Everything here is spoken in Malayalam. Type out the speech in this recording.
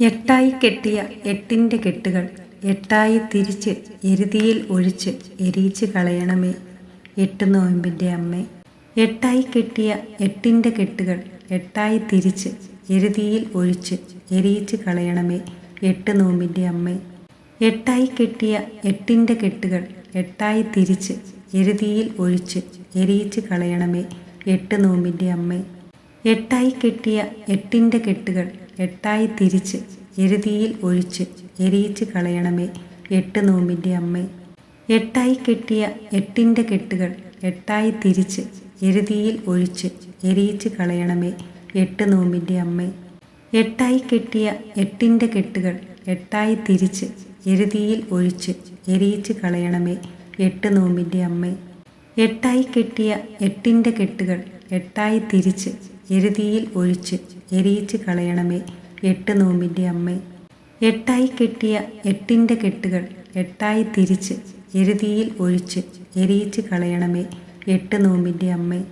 എട്ടായി കെട്ടിയ എട്ടിന്റെ കെട്ടുകൾ എട്ടായി തിരിച്ച് എരുതിയിൽ ഒഴിച്ച് എരിയിച്ച് കളയണമേ. എട്ട് നോയമ്പിന്റെ അമ്മേ. എട്ടായി കെട്ടിയ എട്ടിന്റെ കെട്ടുകൾ എട്ടായി തിരിച്ച് എരുതിയിൽ ഒഴിച്ച് എരിയിച്ച് കളയണമേ. എട്ട് നോമ്പിന്റെ അമ്മേ. എട്ടായി കെട്ടിയ എട്ടിന്റെ കെട്ടുകൾ എട്ടായി തിരിച്ച് എരുതിയിൽ ഒഴിച്ച് എരിയിച്ച് കളയണമേ. എട്ട് നോമ്പിന്റെ അമ്മേ. എട്ടായി കെട്ടിയ എട്ടിന്റെ കെട്ടുകൾ എട്ടായി തിരിച്ച് എരുതിയിൽ ഒഴിച്ച് എരിയിച്ച് കളയണമേ എട്ട് നോമ്പിന്റെ അമ്മേ. എട്ടായി കെട്ടിയ എട്ടിന്റെ കെട്ടുകൾ എട്ടായി തിരിച്ച് എരുതിയിൽ ഒഴിച്ച് എരിയിച്ച് കളയണമേ എട്ട് നോമ്പിന്റെ അമ്മേ. എട്ടായി കെട്ടിയ എട്ടിന്റെ കെട്ടുകൾ എട്ടായി തിരിച്ച് എരുതിയിൽ ഒഴിച്ച് എരിയിച്ച് കളയണമേ എട്ട് നോമ്പിന്റെ അമ്മേ. എട്ടായി കെട്ടിയ എട്ടിന്റെ കെട്ടുകൾ എട്ടായി തിരിച്ച് എരുതിയിൽ ഒഴിച്ച് എരിയിച്ച് കളയണമേ എട്ട് നോമ്പിന്റെ അമ്മേ. എട്ടായി കെട്ടിയ എട്ടിന്റെ കെട്ടുകൾ എട്ടായി തിരിച്ച് എരുതിയിൽ ഒഴിച്ച് എരിയിച്ച് കളയണമേ എട്ട് നോമ്പിന്റെ അമ്മേ.